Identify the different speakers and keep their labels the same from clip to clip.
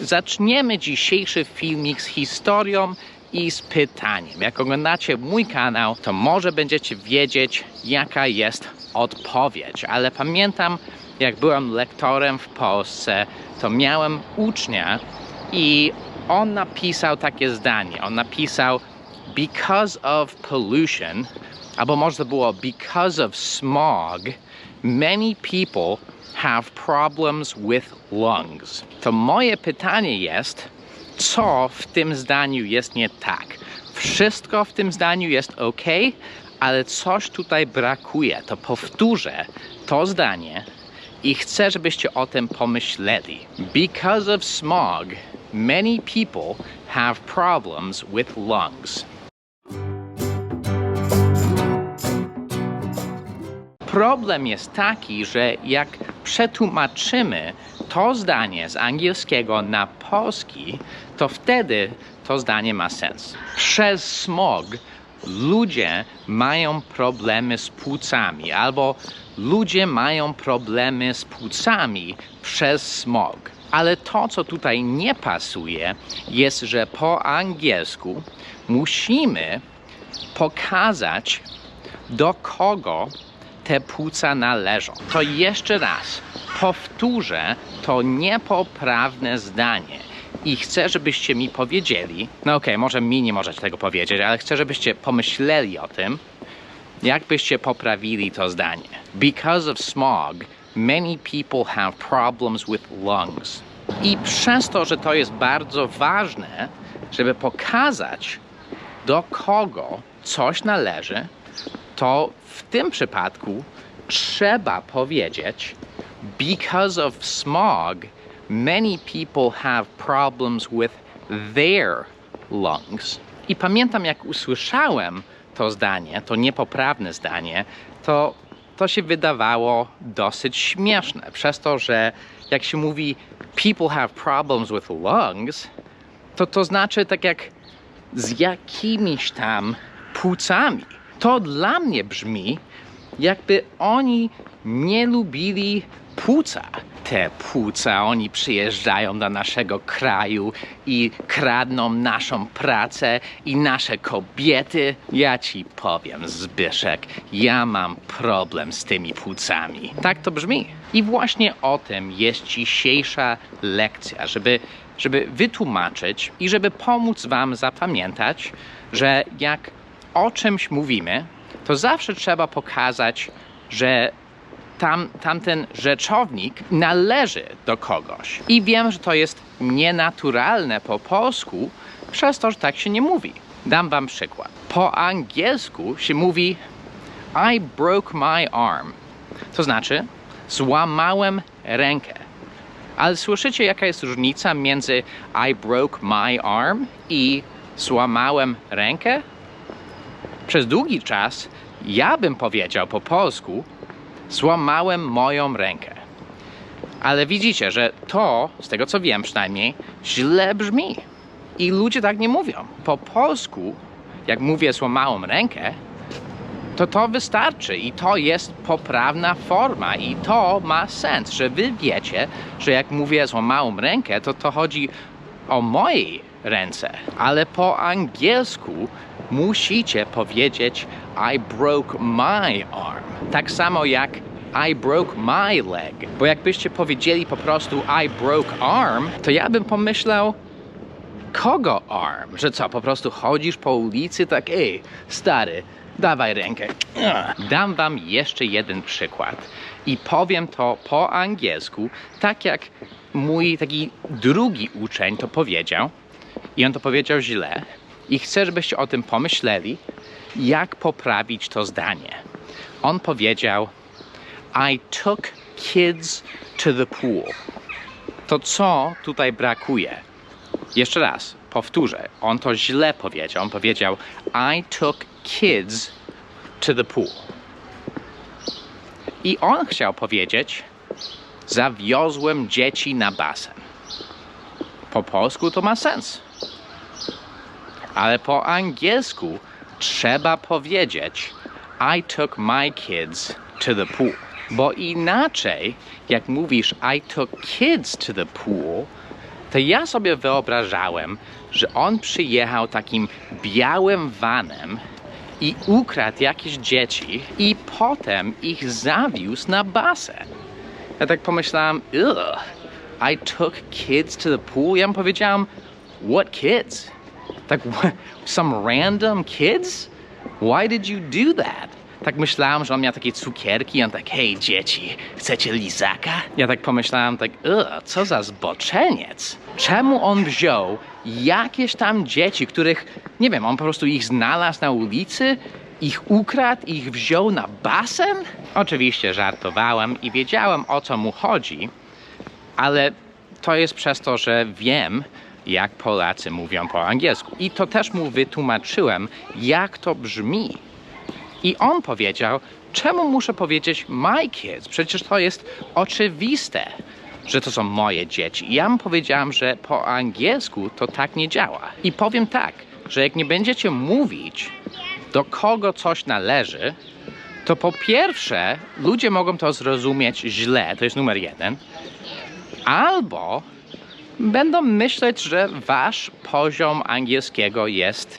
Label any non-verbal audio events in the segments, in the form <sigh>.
Speaker 1: Zaczniemy dzisiejszy filmik z historią i z pytaniem. Jak oglądacie mój kanał, to może będziecie wiedzieć, jaka jest odpowiedź. Ale pamiętam, jak byłem lektorem w Polsce, to miałem ucznia i on napisał takie zdanie. On napisał because of pollution, albo może było because of smog, many people have problems with lungs. To moje pytanie jest, co w tym zdaniu jest nie tak? Wszystko w tym zdaniu jest ok, ale coś tutaj brakuje. To powtórzę to zdanie i chcę, żebyście o tym pomyśleli. Because of smog, many people have problems with lungs. Problem jest taki, że jak przetłumaczymy to zdanie z angielskiego na polski, to wtedy to zdanie ma sens. Przez smog ludzie mają problemy z płucami, albo ludzie mają problemy z płucami przez smog. Ale to, co tutaj nie pasuje, jest, że po angielsku musimy pokazać, do kogo te płuca należą. To jeszcze raz powtórzę to niepoprawne zdanie. I chcę, żebyście mi powiedzieli, no okej, może mi nie możecie tego powiedzieć, ale chcę, żebyście pomyśleli o tym, jak byście poprawili to zdanie. Because of smog, many people have problems with lungs. I przez to, że to jest bardzo ważne, żeby pokazać, do kogo coś należy, to w tym przypadku trzeba powiedzieć because of smog many people have problems with their lungs. I pamiętam jak usłyszałem to zdanie, to niepoprawne zdanie, to to się wydawało dosyć śmieszne, przez to, że jak się mówi people have problems with lungs, to to znaczy tak jak z jakimiś tam płucami. To dla mnie brzmi, jakby oni nie lubili płuca. Te płuca, oni przyjeżdżają do naszego kraju i kradną naszą pracę i nasze kobiety. Ja ci powiem, Zbyszek, ja mam problem z tymi płucami. Tak to brzmi. I właśnie o tym jest dzisiejsza lekcja, żeby, żeby wytłumaczyć i żeby pomóc Wam zapamiętać, że jak o czymś mówimy, to zawsze trzeba pokazać, że tam, tamten rzeczownik należy do kogoś. I wiem, że to jest nienaturalne po polsku, przez to, że tak się nie mówi. Dam wam przykład. Po angielsku się mówi I broke my arm. To znaczy złamałem rękę. Ale słyszycie, jaka jest różnica między I broke my arm i złamałem rękę? Przez długi czas ja bym powiedział po polsku złamałem moją rękę. Ale widzicie, że to, z tego co wiem przynajmniej, źle brzmi. I ludzie tak nie mówią. Po polsku, jak mówię złamałem rękę, to to wystarczy i to jest poprawna forma i to ma sens, że wy wiecie, że jak mówię złamałem rękę, to to chodzi o mojej ręce, ale po angielsku musicie powiedzieć I broke my arm. Tak samo jak I broke my leg. Bo jakbyście powiedzieli po prostu I broke arm, to ja bym pomyślał kogo arm? Że co, po prostu chodzisz po ulicy tak ej, stary, dawaj rękę. Dam wam jeszcze jeden przykład i powiem to po angielsku, tak jak mój taki drugi uczeń to powiedział i on to powiedział źle i chcę, żebyście o tym pomyśleli, jak poprawić to zdanie. On powiedział I took kids to the pool. To co tutaj brakuje? Jeszcze raz, powtórzę. On to źle powiedział. On powiedział I took kids to the pool. I on chciał powiedzieć zawiozłem dzieci na basen. Po polsku to ma sens. Ale po angielsku trzeba powiedzieć I took my kids to the pool. Bo inaczej, jak mówisz I took kids to the pool, to ja sobie wyobrażałem, że on przyjechał takim białym vanem i ukradł jakieś dzieci i potem ich zawiózł na basen. Ja tak pomyślałem, I took kids to the pool. Ja mu powiedziałam, what kids? Tak, <laughs> some random kids? Why did you do that? Tak myślałem, że on miał takie cukierki on tak, hej dzieci, chcecie lizaka? Ja tak pomyślałem, tak, co za zboczeniec. Czemu on wziął jakieś tam dzieci, których, nie wiem, on po prostu ich znalazł na ulicy, ich ukradł, ich wziął na basen? Oczywiście żartowałem i wiedziałem o co mu chodzi, ale to jest przez to, że wiem, jak Polacy mówią po angielsku. I to też mu wytłumaczyłem, jak to brzmi. I on powiedział, czemu muszę powiedzieć my kids? Przecież to jest oczywiste, że to są moje dzieci. I ja mu powiedziałam, że po angielsku to tak nie działa. I powiem tak, że jak nie będziecie mówić, do kogo coś należy, to po pierwsze, ludzie mogą to zrozumieć źle, to jest numer jeden, albo będą myśleć, że wasz poziom angielskiego jest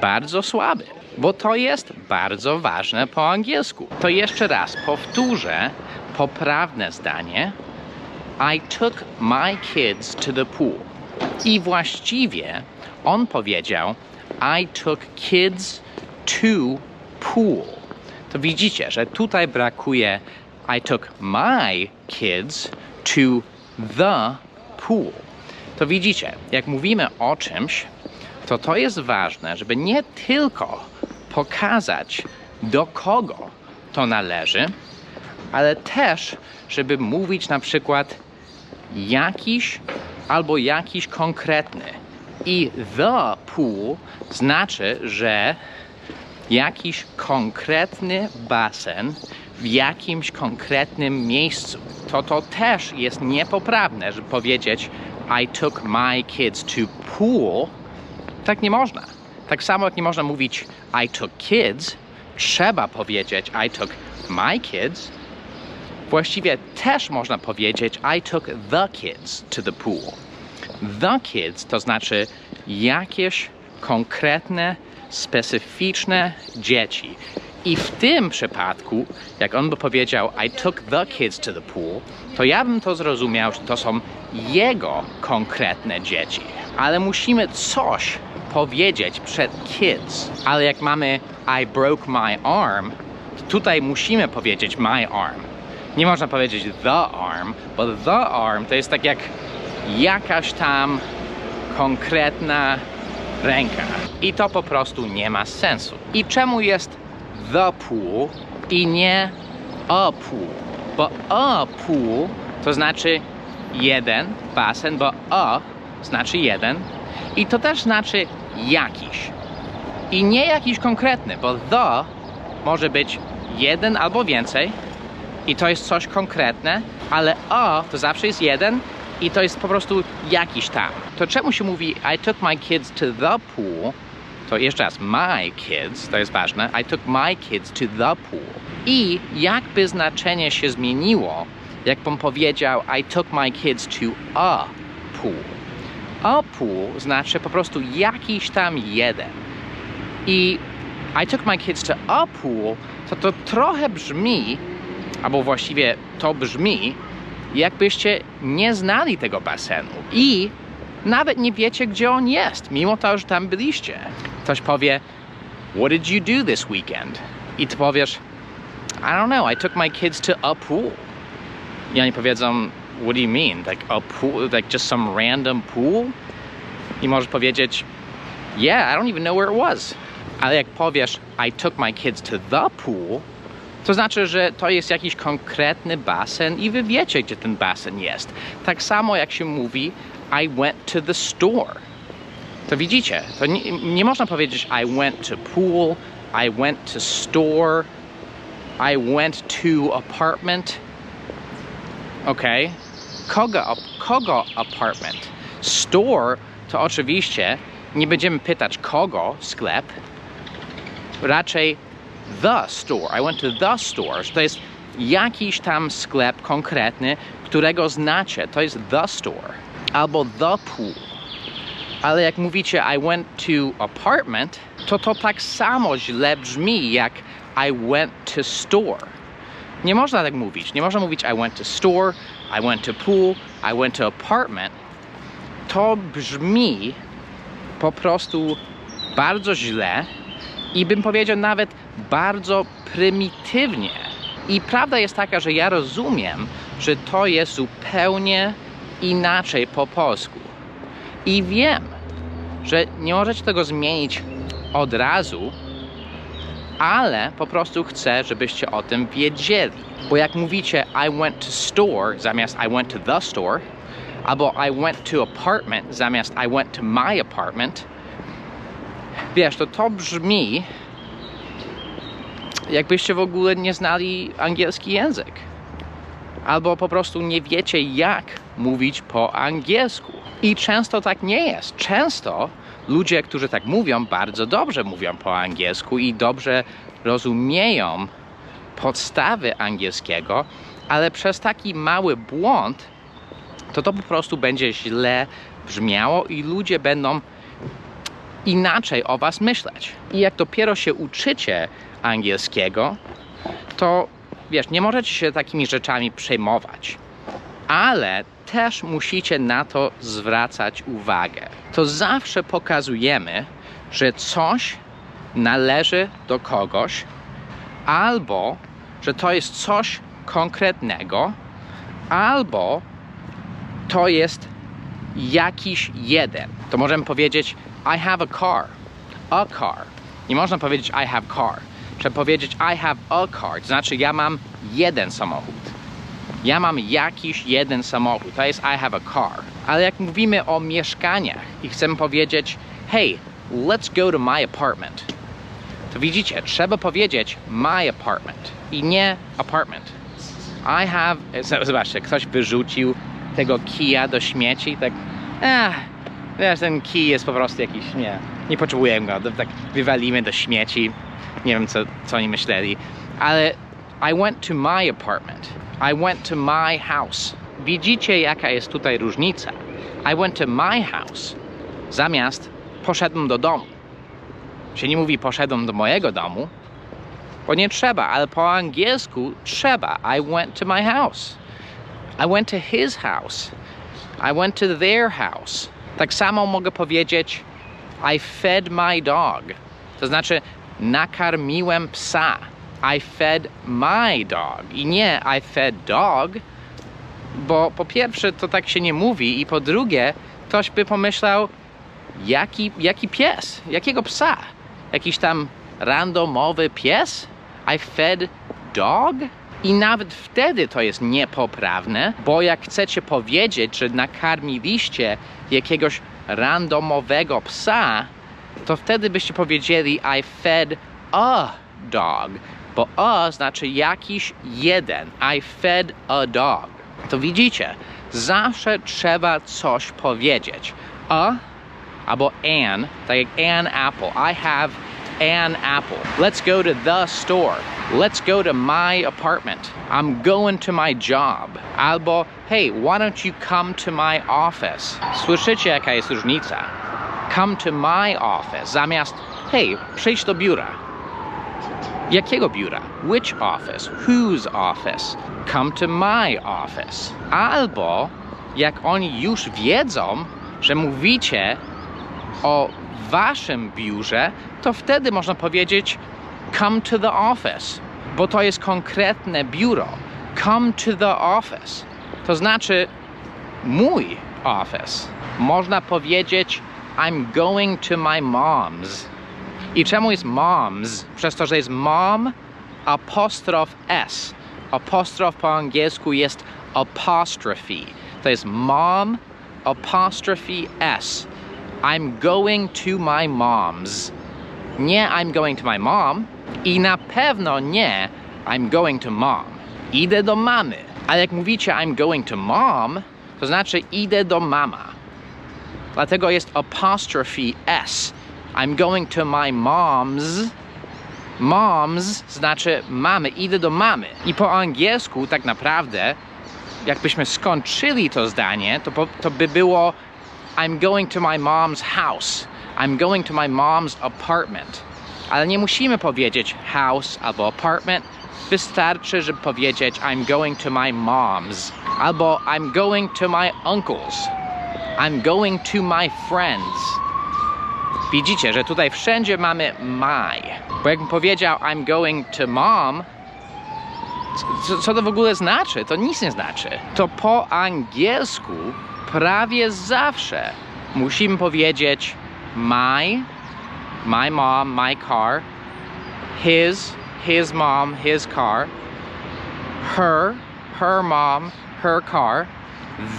Speaker 1: bardzo słaby, bo to jest bardzo ważne po angielsku. To jeszcze raz powtórzę poprawne zdanie. I took my kids to the pool. I właściwie on powiedział I took kids to pool. To widzicie, że tutaj brakuje I took my kids to the pool. To widzicie, jak mówimy o czymś, to to jest ważne, żeby nie tylko pokazać do kogo to należy, ale też, żeby mówić na przykład jakiś albo jakiś konkretny. I the pool znaczy, że jakiś konkretny basen w jakimś konkretnym miejscu. To to też jest niepoprawne, żeby powiedzieć I took my kids to pool. Tak nie można. Tak samo jak nie można mówić I took kids, trzeba powiedzieć I took my kids. Właściwie też można powiedzieć I took the kids to the pool. The kids to znaczy jakieś konkretne, specyficzne dzieci. I w tym przypadku, jak on by powiedział I took the kids to the pool, to ja bym to zrozumiał, że to są jego konkretne dzieci. Ale musimy coś powiedzieć przed kids. Ale jak mamy I broke my arm, to tutaj musimy powiedzieć my arm. Nie można powiedzieć the arm, bo the arm to jest tak jak jakaś tam konkretna ręka. I to po prostu nie ma sensu. I czemu jest the pool i nie a pool? Bo a pool to znaczy jeden basen, bo a znaczy jeden i to też znaczy jakiś. I nie jakiś konkretny, bo the może być jeden albo więcej i to jest coś konkretne, ale a to zawsze jest jeden i to jest po prostu jakiś tam. To czemu się mówi I took my kids to the pool? To jeszcze raz, my kids, to jest ważne. I took my kids to the pool. I jakby znaczenie się zmieniło, jakbym powiedział I took my kids to a pool. A pool znaczy po prostu jakiś tam jeden. I I took my kids to a pool, to to trochę brzmi, albo właściwie to brzmi, jakbyście nie znali tego basenu i nawet nie wiecie, gdzie on jest, mimo to, że tam byliście. Ktoś powie, What did you do this weekend? I ty powiesz, I don't know, I took my kids to a pool. I oni powiedzą, What do you mean? Like a pool, like just some random pool? I możesz powiedzieć, Yeah, I don't even know where it was. Ale jak powiesz, I took my kids to the pool, to znaczy, że to jest jakiś konkretny basen i wy wiecie, gdzie ten basen jest. Tak samo jak się mówi I went to the store. To widzicie, to nie, nie można powiedzieć I went to pool, I went to store, I went to apartment. Ok? Kogo, kogo apartment? Store to oczywiście nie będziemy pytać kogo sklep, raczej the store. I went to the store. To jest jakiś tam sklep konkretny, którego znacie. To jest the store. albo the pool. Ale jak mówicie I went to apartment, to to tak samo źle brzmi jak I went to store. Nie można tak mówić. Nie można mówić I went to store, I went to pool, I went to apartment. To brzmi po prostu bardzo źle i bym powiedział nawet bardzo prymitywnie. I prawda jest taka, że ja rozumiem, że to jest zupełnie inaczej po polsku. I wiem, że nie możecie tego zmienić od razu, ale po prostu chcę, żebyście o tym wiedzieli. Bo jak mówicie I went to store zamiast I went to the store, albo I went to apartment zamiast I went to my apartment, wiesz, to to brzmi jakbyście w ogóle nie znali angielski język. Albo po prostu nie wiecie, jak mówić po angielsku. I często tak nie jest. Często ludzie, którzy tak mówią, bardzo dobrze mówią po angielsku i dobrze rozumieją podstawy angielskiego, ale przez taki mały błąd to to po prostu będzie źle brzmiało i ludzie będą inaczej o was myśleć. I jak dopiero się uczycie angielskiego, to wiesz, nie możecie się takimi rzeczami przejmować. Ale też musicie na to zwracać uwagę. To zawsze pokazujemy, że coś należy do kogoś, albo że to jest coś konkretnego, albo to jest jakiś jeden. To możemy powiedzieć I have a car. A car. Nie można powiedzieć I have car. Trzeba powiedzieć I have a car. To znaczy ja mam jeden samochód. Ja mam jakiś jeden samochód. To jest I have a car. Ale jak mówimy o mieszkaniach i chcemy powiedzieć hey, let's go to my apartment. To widzicie, trzeba powiedzieć my apartment i nie apartment. I have... Zobaczcie, ktoś wyrzucił tego kija do śmieci, tak... Eh, wiesz, ten kij jest po prostu jakiś, nie, nie potrzebuję go, tak wywalimy do śmieci. Nie wiem, co, co oni myśleli. Ale I went to my apartment. I went to my house. Widzicie, jaka jest tutaj różnica. I went to my house. Zamiast poszedłem do domu. Się nie mówi poszedłem do mojego domu, bo nie trzeba, ale po angielsku trzeba. I went to my house. I went to his house. I went to their house. Tak samo mogę powiedzieć I fed my dog. To znaczy nakarmiłem psa. I fed my dog. I nie I fed dog, bo po pierwsze to tak się nie mówi i po drugie ktoś by pomyślał jaki, jaki pies, jakiego psa? Jakiś tam randomowy pies? I fed dog? I nawet wtedy to jest niepoprawne, bo jak chcecie powiedzieć, że nakarmiliście jakiegoś randomowego psa, to wtedy byście powiedzieli I fed a dog, bo a znaczy jakiś jeden. I fed a dog. To widzicie, zawsze trzeba coś powiedzieć. A albo an, tak jak an apple. I have an apple. Let's go to the store. Let's go to my apartment. I'm going to my job. Albo hey, why don't you come to my office? Słyszycie jaka jest różnica? Come to my office zamiast hey, przyjdź do biura. Jakiego biura? Which office? Whose office? Come to my office. Albo jak oni już wiedzą, że mówicie o waszym biurze, to wtedy można powiedzieć come to the office, bo to jest konkretne biuro. Come to the office. To znaczy mój office. Można powiedzieć I'm going to my mom's. I czemu jest moms? Przez to, że jest mom apostrof s. Apostrof po angielsku jest apostrophe. To jest mom apostrophe s. I'm going to my mom's. Nie I'm going to my mom i na pewno nie I'm going to mom. Idę do mamy. Ale jak mówicie I'm going to mom, to znaczy idę do mama. Dlatego jest apostrophe s. I'm going to my mom's. Moms znaczy mamy, idę do mamy. I po angielsku tak naprawdę jakbyśmy skończyli to zdanie, to, po, to by było I'm going to my mom's house. I'm going to my mom's apartment. Ale nie musimy powiedzieć house albo apartment. Wystarczy, żeby powiedzieć I'm going to my mom's albo I'm going to my uncle's. I'm going to my friends. Widzicie, że tutaj wszędzie mamy my. Bo jakbym powiedział I'm going to mom, co, co to w ogóle znaczy? To nic nie znaczy. To po angielsku prawie zawsze musimy powiedzieć my, my mom, my car, his, his mom, his car, her, her mom, her car,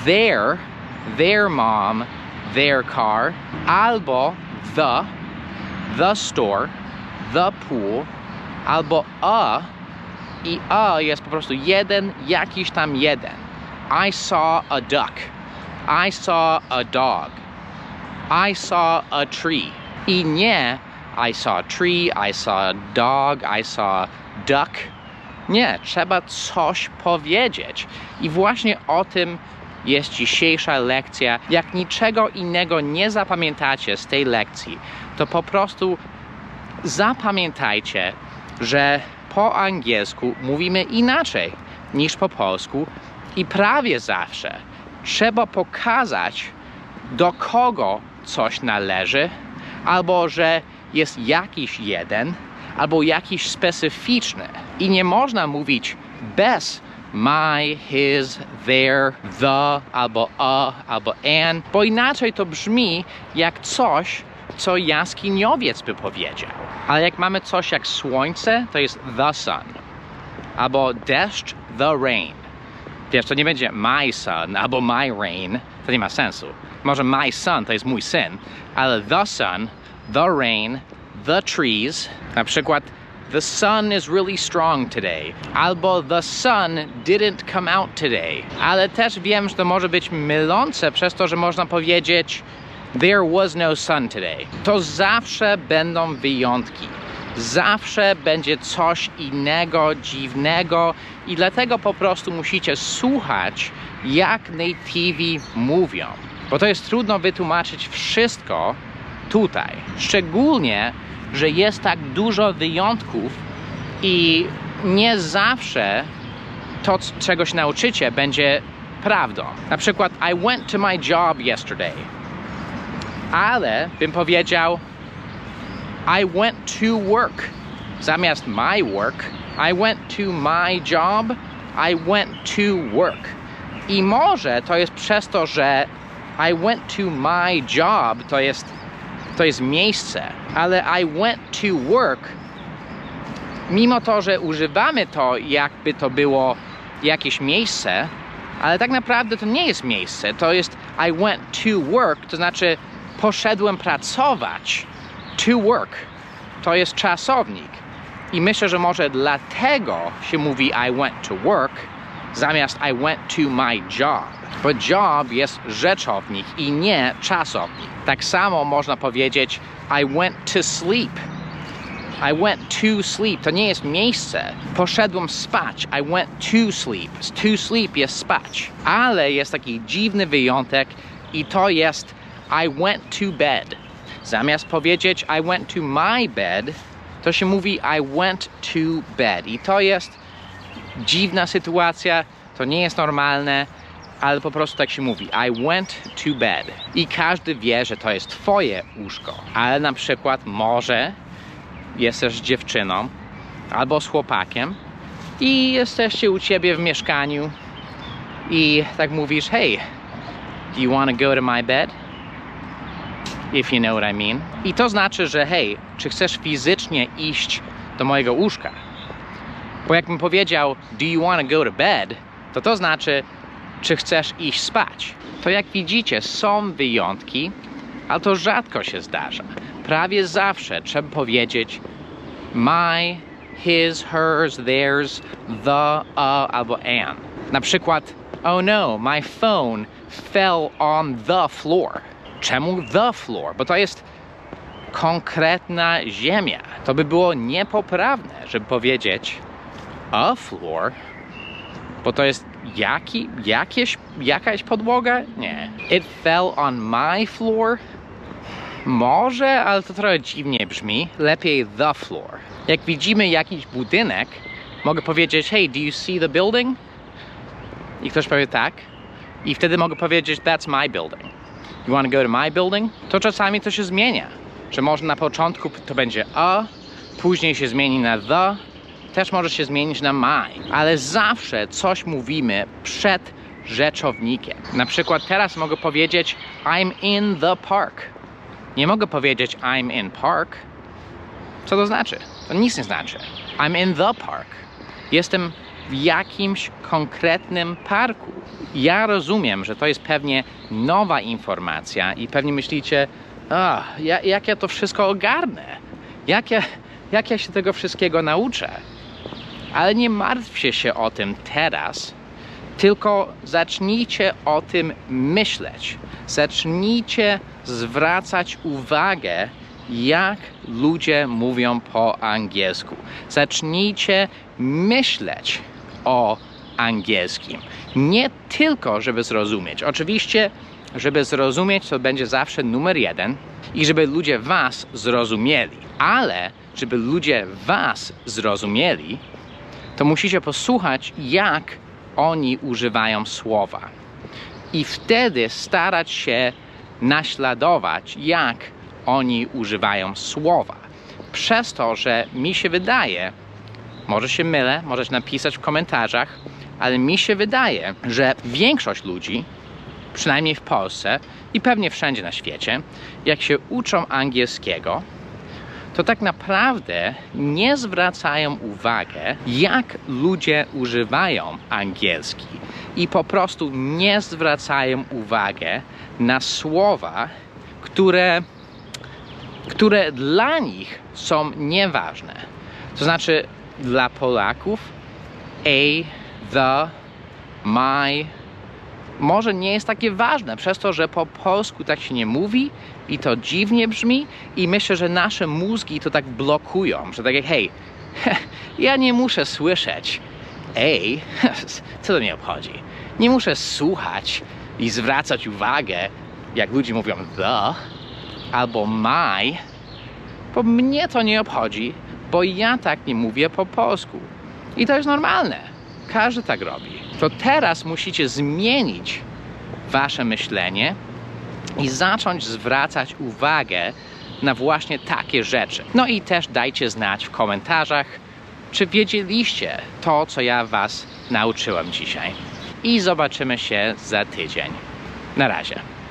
Speaker 1: their, their mom, their car, albo the, the store, the pool, albo a i a jest po prostu jeden, jakiś tam jeden. I saw a duck. I saw a dog. I saw a tree. I nie I saw a tree, I saw a dog, I saw a duck. Nie, trzeba coś powiedzieć. I właśnie o tym jest dzisiejsza lekcja. Jak niczego innego nie zapamiętacie z tej lekcji, to po prostu zapamiętajcie, że po angielsku mówimy inaczej niż po polsku i prawie zawsze trzeba pokazać, do kogo coś należy, albo że jest jakiś jeden, albo jakiś specyficzny. I nie można mówić bez my, his, their, the, albo a, albo an, bo inaczej to brzmi jak coś, co jaskiniowiec by powiedział. Ale jak mamy coś jak słońce, to jest the sun. Albo deszcz, the rain. Wiesz, to nie będzie my son albo my rain, to nie ma sensu. Może my son to jest mój syn, ale the sun, the rain, the trees, na przykład the sun is really strong today, albo the sun didn't come out today. Ale też wiem, że to może być mylące przez to, że można powiedzieć There was no sun today. To zawsze będą wyjątki. Zawsze będzie coś innego, dziwnego i dlatego po prostu musicie słuchać, jak nativi mówią. Bo to jest trudno wytłumaczyć wszystko tutaj. Szczególnie, że jest tak dużo wyjątków i nie zawsze to, czego się nauczycie, będzie prawdą. Na przykład, I went to my job yesterday ale bym powiedział I went to work. Zamiast my work, I went to my job, I went to work. I może to jest przez to, że I went to my job to jest, to jest miejsce, ale I went to work, mimo to, że używamy to, jakby to było jakieś miejsce, ale tak naprawdę to nie jest miejsce, to jest I went to work, to znaczy poszedłem pracować to work. To jest czasownik. I myślę, że może dlatego się mówi I went to work zamiast I went to my job. Bo job jest rzeczownik i nie czasownik. Tak samo można powiedzieć I went to sleep. I went to sleep. To nie jest miejsce. Poszedłem spać. I went to sleep. To sleep jest spać. Ale jest taki dziwny wyjątek i to jest I went to bed. Zamiast powiedzieć I went to my bed, to się mówi I went to bed. I to jest dziwna sytuacja, to nie jest normalne, ale po prostu tak się mówi. I went to bed. I każdy wie, że to jest twoje łóżko. Ale na przykład może jesteś dziewczyną albo z chłopakiem i jesteście u ciebie w mieszkaniu i tak mówisz, hey, do you want to go to my bed? If you know what I mean. I to znaczy, że hej, czy chcesz fizycznie iść do mojego łóżka? Bo jakbym powiedział, do you want to go to bed? To to znaczy, czy chcesz iść spać? To jak widzicie, są wyjątki, ale to rzadko się zdarza. Prawie zawsze trzeba powiedzieć my, his, hers, theirs, the, a albo an. Na przykład, oh no, my phone fell on the floor. Czemu the floor? Bo to jest konkretna ziemia. To by było niepoprawne, żeby powiedzieć a floor, bo to jest jaki, jakieś, jakaś podłoga? Nie. It fell on my floor? Może, ale to trochę dziwnie brzmi. Lepiej the floor. Jak widzimy jakiś budynek, mogę powiedzieć, hey, do you see the building? I ktoś powie tak. I wtedy mogę powiedzieć, that's my building. You want to go to my building? To czasami to się zmienia. Że może na początku to będzie a, później się zmieni na the, też może się zmienić na my. Ale zawsze coś mówimy przed rzeczownikiem. Na przykład teraz mogę powiedzieć I'm in the park. Nie mogę powiedzieć I'm in park. Co to znaczy? To nic nie znaczy. I'm in the park. Jestem w jakimś konkretnym parku. Ja rozumiem, że to jest pewnie nowa informacja i pewnie myślicie, "Ach, ja, jak ja to wszystko ogarnę? Jak ja, jak ja się tego wszystkiego nauczę? Ale nie martwcie się o tym teraz, tylko zacznijcie o tym myśleć. Zacznijcie zwracać uwagę, jak ludzie mówią po angielsku. Zacznijcie myśleć o angielskim. Nie tylko, żeby zrozumieć. Oczywiście, żeby zrozumieć, to będzie zawsze numer jeden i żeby ludzie Was zrozumieli. Ale, żeby ludzie Was zrozumieli, to musicie posłuchać, jak oni używają słowa. I wtedy starać się naśladować, jak oni używają słowa. Przez to, że mi się wydaje, może się mylę, możesz napisać w komentarzach, ale mi się wydaje, że większość ludzi, przynajmniej w Polsce i pewnie wszędzie na świecie, jak się uczą angielskiego, to tak naprawdę nie zwracają uwagę, jak ludzie używają angielski i po prostu nie zwracają uwagę na słowa, które, które dla nich są nieważne. To znaczy dla Polaków. A, the, my. Może nie jest takie ważne, przez to, że po polsku tak się nie mówi i to dziwnie brzmi i myślę, że nasze mózgi to tak blokują, że tak jak hej, <laughs> ja nie muszę słyszeć. Ej, <laughs> co to mnie obchodzi? Nie muszę słuchać i zwracać uwagę, jak ludzie mówią the albo my, bo mnie to nie obchodzi, bo ja tak nie mówię po polsku. I to jest normalne. Każdy tak robi. To teraz musicie zmienić wasze myślenie i zacząć zwracać uwagę na właśnie takie rzeczy. No i też dajcie znać w komentarzach, czy wiedzieliście to, co ja was nauczyłem dzisiaj. I zobaczymy się za tydzień. Na razie.